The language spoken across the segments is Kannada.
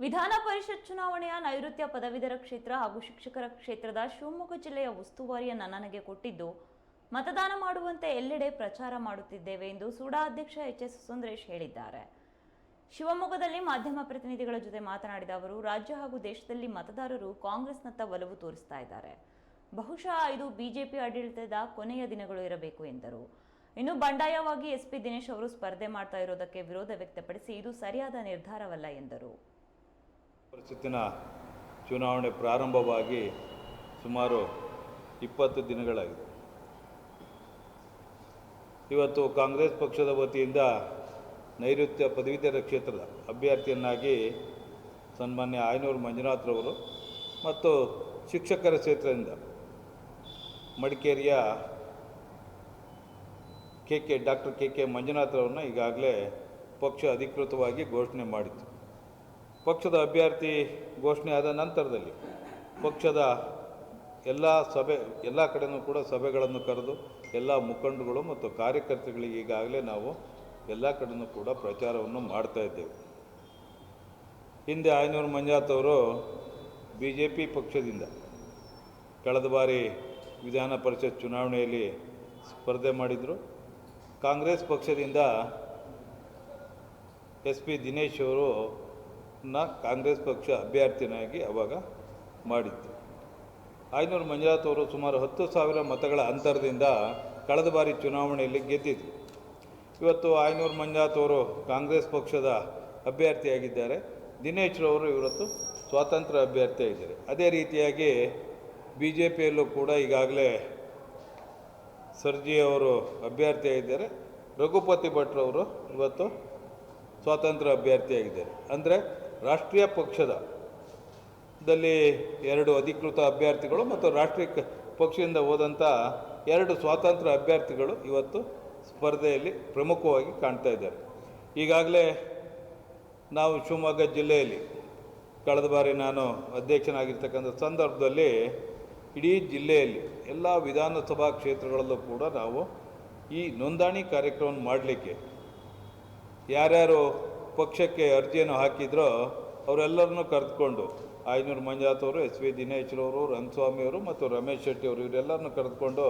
ವಿಧಾನ ಪರಿಷತ್ ಚುನಾವಣೆಯ ನೈಋತ್ಯ ಪದವೀಧರ ಕ್ಷೇತ್ರ ಹಾಗೂ ಶಿಕ್ಷಕರ ಕ್ಷೇತ್ರದ ಶಿವಮೊಗ್ಗ ಜಿಲ್ಲೆಯ ಉಸ್ತುವಾರಿಯನ್ನ ನನಗೆ ಕೊಟ್ಟಿದ್ದು, ಮತದಾನ ಮಾಡುವಂತೆ ಎಲ್ಲೆಡೆ ಪ್ರಚಾರ ಮಾಡುತ್ತಿದ್ದೇವೆ ಎಂದು ಸೂಡಾ ಅಧ್ಯಕ್ಷ ಎಚ್ ಎಸ್ ಸುಂದರೇಶ್ ಹೇಳಿದ್ದಾರೆ. ಶಿವಮೊಗ್ಗದಲ್ಲಿ ಮಾಧ್ಯಮ ಪ್ರತಿನಿಧಿಗಳ ಜೊತೆ ಮಾತನಾಡಿದ ಅವರು, ರಾಜ್ಯ ಹಾಗೂ ದೇಶದಲ್ಲಿ ಮತದಾರರು ಕಾಂಗ್ರೆಸ್ನತ್ತ ಒಲವು ತೋರಿಸ್ತಾ ಇದ್ದಾರೆ. ಬಹುಶಃ ಇದು ಬಿಜೆಪಿ ಆಡಳಿತದ ಕೊನೆಯ ದಿನಗಳು ಇರಬೇಕು ಎಂದರು. ಇನ್ನು ಬಂಡಾಯವಾಗಿ ಎಸ್ಪಿ ದಿನೇಶ್ ಅವರು ಸ್ಪರ್ಧೆ ಮಾಡ್ತಾ ಇರೋದಕ್ಕೆ ವಿರೋಧ ವ್ಯಕ್ತಪಡಿಸಿ ಇದು ಸರಿಯಾದ ನಿರ್ಧಾರವಲ್ಲ ಎಂದರು. ಪರಿಷತ್ತಿನ ಚುನಾವಣೆ ಪ್ರಾರಂಭವಾಗಿ ಸುಮಾರು ಇಪ್ಪತ್ತು ದಿನಗಳಾಗಿದೆ. ಇವತ್ತು ಕಾಂಗ್ರೆಸ್ ಪಕ್ಷದ ವತಿಯಿಂದ ನೈಋತ್ಯ ಪದವೀಧರ ಕ್ಷೇತ್ರದ ಅಭ್ಯರ್ಥಿಯನ್ನಾಗಿ ಸನ್ಮಾನ್ಯ ಆಯನೂರು ಮಂಜುನಾಥ್ರವರು ಮತ್ತು ಶಿಕ್ಷಕರ ಕ್ಷೇತ್ರದಿಂದ ಮಡಿಕೇರಿಯ K K doctor K K ಮಂಜುನಾಥ್ರವ್ರನ್ನ ಈಗಾಗಲೇ ಪಕ್ಷ ಅಧಿಕೃತವಾಗಿ ಘೋಷಣೆ ಮಾಡಿತ್ತು. ಪಕ್ಷದ ಅಭ್ಯರ್ಥಿ ಘೋಷಣೆ ಆದ ನಂತರದಲ್ಲಿ ಪಕ್ಷದ ಎಲ್ಲ ಸಭೆ, ಎಲ್ಲ ಕಡೆನೂ ಕೂಡ ಸಭೆಗಳನ್ನು ಕರೆದು ಎಲ್ಲ ಮುಖಂಡರುಗಳು ಮತ್ತು ಕಾರ್ಯಕರ್ತರುಗಳಿಗೆ ಈಗಾಗಲೇ ನಾವು ಎಲ್ಲ ಕಡೆನೂ ಕೂಡ ಪ್ರಚಾರವನ್ನು ಮಾಡ್ತಾ ಇದ್ದೇವೆ. ಹಿಂದೆ ಆಯನೂರು ಮಂಜಾತ್ ಅವರು ಬಿ ಜೆ ಪಿ ಪಕ್ಷದಿಂದ ಕಳೆದ ಬಾರಿ ವಿಧಾನ ಪರಿಷತ್ ಚುನಾವಣೆಯಲ್ಲಿ ಸ್ಪರ್ಧೆ ಮಾಡಿದರು. ಕಾಂಗ್ರೆಸ್ ಪಕ್ಷದಿಂದ ಎಸ್ ಪಿ ದಿನೇಶ್ ಅವರು ನ ಕಾಂಗ್ರೆಸ್ ಪಕ್ಷ ಅಭ್ಯರ್ಥಿನಾಗಿ ಅವಾಗ ಮಾಡಿತ್ತು. ಆಯ್ನೂರು ಮಂಜುನಾಥ್ ಅವರು ಸುಮಾರು ಹತ್ತು ಸಾವಿರ ಮತಗಳ ಅಂತರದಿಂದ ಕಳೆದ ಬಾರಿ ಚುನಾವಣೆಯಲ್ಲಿ ಗೆದ್ದಿದ್ರು. ಇವತ್ತು ಆಯನೂರು ಮಂಜುನಾಥ್ ಅವರು ಕಾಂಗ್ರೆಸ್ ಪಕ್ಷದ ಅಭ್ಯರ್ಥಿಯಾಗಿದ್ದಾರೆ. ದಿನೇಶ್ ರವರು ಇವತ್ತು ಸ್ವಾತಂತ್ರ್ಯ ಅಭ್ಯರ್ಥಿಯಾಗಿದ್ದಾರೆ. ಅದೇ ರೀತಿಯಾಗಿ ಬಿ ಜೆ ಪಿಯಲ್ಲೂ ಕೂಡ ಈಗಾಗಲೇ ಸರ್ಜಿ ಅವರು ಅಭ್ಯರ್ಥಿಯಾಗಿದ್ದಾರೆ. ರಘುಪತಿ ಭಟ್ರವರು ಇವತ್ತು ಸ್ವಾತಂತ್ರ್ಯ ಅಭ್ಯರ್ಥಿಯಾಗಿದ್ದಾರೆ. ಅಂದರೆ ರಾಷ್ಟ್ರೀಯ ಪಕ್ಷದ ದಲ್ಲಿ ಎರಡು ಅಧಿಕೃತ ಅಭ್ಯರ್ಥಿಗಳು ಮತ್ತು ರಾಷ್ಟ್ರೀಯ ಪಕ್ಷದಿಂದ ಹೋದಂಥ ಎರಡು ಸ್ವಾತಂತ್ರ್ಯ ಅಭ್ಯರ್ಥಿಗಳು ಇವತ್ತು ಸ್ಪರ್ಧೆಯಲ್ಲಿ ಪ್ರಮುಖವಾಗಿ ಕಾಣ್ತಾ ಇದ್ದಾರೆ. ಈಗಾಗಲೇ ನಾವು ಶಿವಮೊಗ್ಗ ಜಿಲ್ಲೆಯಲ್ಲಿ ಕಳೆದ ಬಾರಿ ನಾನು ಅಧ್ಯಕ್ಷನಾಗಿರ್ತಕ್ಕಂಥ ಸಂದರ್ಭದಲ್ಲಿ ಇಡೀ ಜಿಲ್ಲೆಯಲ್ಲಿ ಎಲ್ಲ ವಿಧಾನಸಭಾ ಕ್ಷೇತ್ರಗಳಲ್ಲೂ ಕೂಡ ನಾವು ಈ ನೋಂದಣಿ ಕಾರ್ಯಕ್ರಮ ಮಾಡಲಿಕ್ಕೆ ಯಾರ್ಯಾರು ಪಕ್ಷಕ್ಕೆ ಅರ್ಜಿಯನ್ನು ಹಾಕಿದ್ರೋ ಅವರೆಲ್ಲರನ್ನೂ ಕರೆದುಕೊಂಡು ಐನೂರು ಮಂಜಾತ್ ಅವರು ಎಸ್ ವಿ ದಿನೇಶ್ರವರು, ರಂಗಸ್ವಾಮಿಯವರು ಮತ್ತು ರಮೇಶ್ ಶೆಟ್ಟಿ ಅವರು ಇವರೆಲ್ಲರನ್ನು ಕರೆದುಕೊಂಡು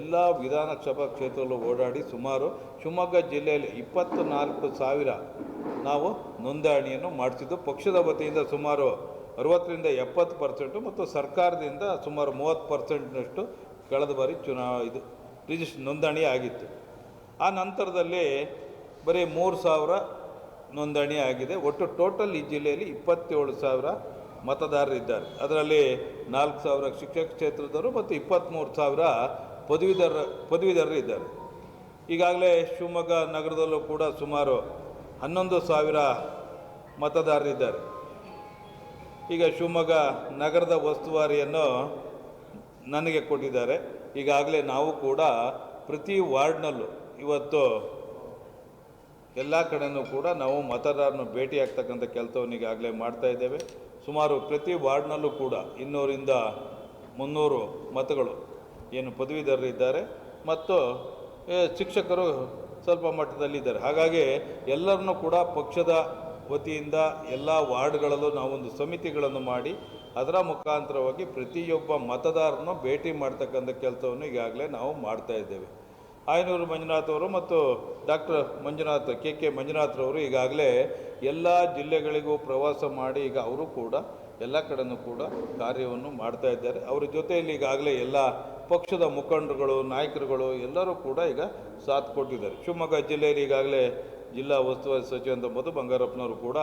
ಎಲ್ಲ ವಿಧಾನಸಭಾ ಕ್ಷೇತ್ರಗಳು ಓಡಾಡಿ ಸುಮಾರು ಶಿವಮೊಗ್ಗ ಜಿಲ್ಲೆಯಲ್ಲಿ ಇಪ್ಪತ್ತು ನಾಲ್ಕು ಸಾವಿರ ನಾವು ನೋಂದಣಿಯನ್ನು ಮಾಡಿಸಿದ್ದು ಪಕ್ಷದ ವತಿಯಿಂದ ಸುಮಾರು ಅರವತ್ತರಿಂದ ಎಪ್ಪತ್ತು ಪರ್ಸೆಂಟು ಮತ್ತು ಸರ್ಕಾರದಿಂದ ಸುಮಾರು ಮೂವತ್ತು ಪರ್ಸೆಂಟ್ನಷ್ಟು ಕಳೆದ ಬಾರಿ ಚುನಾವ ಇದು ರಿಜಿಸ್ಟ್ರ್ ನೋಂದಣಿ ಆಗಿತ್ತು. ಆ ನಂತರದಲ್ಲಿ ಬರೀ ಮೂರು ಸಾವಿರ ನೋಂದಣಿ ಆಗಿದೆ. ಒಟ್ಟು ಟೋಟಲ್ ಈ ಜಿಲ್ಲೆಯಲ್ಲಿ ಇಪ್ಪತ್ತೇಳು ಸಾವಿರ ಮತದಾರರಿದ್ದಾರೆ ಅದರಲ್ಲಿ ನಾಲ್ಕು ಸಾವಿರ ಶಿಕ್ಷಕ ಕ್ಷೇತ್ರದವರು ಮತ್ತು ಇಪ್ಪತ್ತ್ಮೂರು ಸಾವಿರ ಪದವೀಧರ, ಪದವೀಧರರು ಇದ್ದಾರೆ. ಈಗಾಗಲೇ ಶಿವಮೊಗ್ಗ ನಗರದಲ್ಲೂ ಕೂಡ ಸುಮಾರು ಹನ್ನೊಂದು ಸಾವಿರ ಮತದಾರರಿದ್ದಾರೆ ಈಗ ಶಿವಮೊಗ್ಗ ನಗರದ ಉಸ್ತುವಾರಿಯನ್ನು ನನಗೆ ಕೊಟ್ಟಿದ್ದಾರೆ. ಈಗಾಗಲೇ ನಾವು ಕೂಡ ಪ್ರತಿ ವಾರ್ಡ್ನಲ್ಲೂ ಇವತ್ತು ಎಲ್ಲ ಕಡೆನೂ ಕೂಡ ನಾವು ಮತದಾರರನ್ನು ಭೇಟಿಯಾಗ್ತಕ್ಕಂಥ ಕೆಲಸವನ್ನು ಈಗಾಗಲೇ ಮಾಡ್ತಾ ಇದ್ದೇವೆ. ಸುಮಾರು ಪ್ರತಿ ವಾರ್ಡ್ನಲ್ಲೂ ಕೂಡ ಇನ್ನೂರಿಂದ ಮುನ್ನೂರು ಮತಗಳು ಏನು ಪದವೀಧರರಿದ್ದಾರೆ ಮತ್ತು ಶಿಕ್ಷಕರು ಸ್ವಲ್ಪ ಮಟ್ಟದಲ್ಲಿದ್ದಾರೆ ಹಾಗಾಗಿ ಎಲ್ಲರನ್ನೂ ಕೂಡ ಪಕ್ಷದ ವತಿಯಿಂದ ಎಲ್ಲ ವಾರ್ಡ್ಗಳಲ್ಲೂ ನಾವೊಂದು ಸಮಿತಿಗಳನ್ನು ಮಾಡಿ ಅದರ ಮುಖಾಂತರವಾಗಿ ಪ್ರತಿಯೊಬ್ಬ ಮತದಾರರನ್ನು ಭೇಟಿ ಮಾಡ್ತಕ್ಕಂಥ ಕೆಲಸವನ್ನು ಈಗಾಗಲೇ ನಾವು ಮಾಡ್ತಾ ಇದ್ದೇವೆ. ಆಯನೂರು ಮಂಜುನಾಥ್ ಅವರು ಮತ್ತು ಡಾಕ್ಟರ್ ಮಂಜುನಾಥ್ ಕೆ ಕೆ ಮಂಜುನಾಥ್ರವರು ಈಗಾಗಲೇ ಎಲ್ಲ ಜಿಲ್ಲೆಗಳಿಗೂ ಪ್ರವಾಸ ಮಾಡಿ ಈಗ ಅವರು ಕೂಡ ಎಲ್ಲ ಕಡೆಯೂ ಕೂಡ ಕಾರ್ಯವನ್ನು ಮಾಡ್ತಾ ಇದ್ದಾರೆ. ಅವರ ಜೊತೆಯಲ್ಲಿ ಈಗಾಗಲೇ ಎಲ್ಲ ಪಕ್ಷದ ಮುಖಂಡರುಗಳು, ನಾಯಕರುಗಳು ಎಲ್ಲರೂ ಕೂಡ ಈಗ ಸಾಥ್ ಕೊಟ್ಟಿದ್ದಾರೆ. ಶಿವಮೊಗ್ಗ ಜಿಲ್ಲೆಯಲ್ಲಿ ಈಗಾಗಲೇ ಜಿಲ್ಲಾ ಉಸ್ತುವಾರಿ ಸಚಿವಂತ ಮಧು ಬಂಗಾರಪ್ಪನವರು ಕೂಡ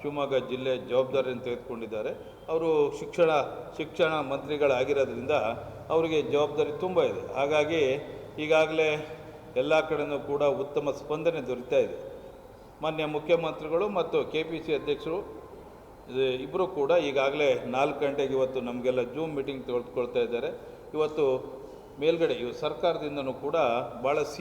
ಶಿವಮೊಗ್ಗ ಜಿಲ್ಲೆ ಜವಾಬ್ದಾರಿಯನ್ನು ತೆಗೆದುಕೊಂಡಿದ್ದಾರೆ ಅವರು ಶಿಕ್ಷಣ ಶಿಕ್ಷಣ ಮಂತ್ರಿಗಳಾಗಿರೋದ್ರಿಂದ ಅವರಿಗೆ ಜವಾಬ್ದಾರಿ ತುಂಬ ಇದೆ. ಹಾಗಾಗಿ ಈಗಾಗಲೇ ಎಲ್ಲ ಕಡೆಯೂ ಕೂಡ ಉತ್ತಮ ಸ್ಪಂದನೆ ದೊರೀತಾ ಇದೆ. ಮಾನ್ಯ ಮುಖ್ಯಮಂತ್ರಿಗಳು ಮತ್ತು ಕೆ ಪಿ ಸಿ ಅಧ್ಯಕ್ಷರು ಇಬ್ಬರು ಕೂಡ ಈಗಾಗಲೇ ನಾಲ್ಕು ಗಂಟೆಗೆ ಇವತ್ತು ನಮಗೆಲ್ಲ ಜೂಮ್ ಮೀಟಿಂಗ್ ತೆಗೆದುಕೊಳ್ತಾ ಇದ್ದಾರೆ. ಇವತ್ತು ಮೇಲ್ಗಡೆ, ಇವು ಸರ್ಕಾರದಿಂದನೂ ಕೂಡ ಭಾಳ ಸಿ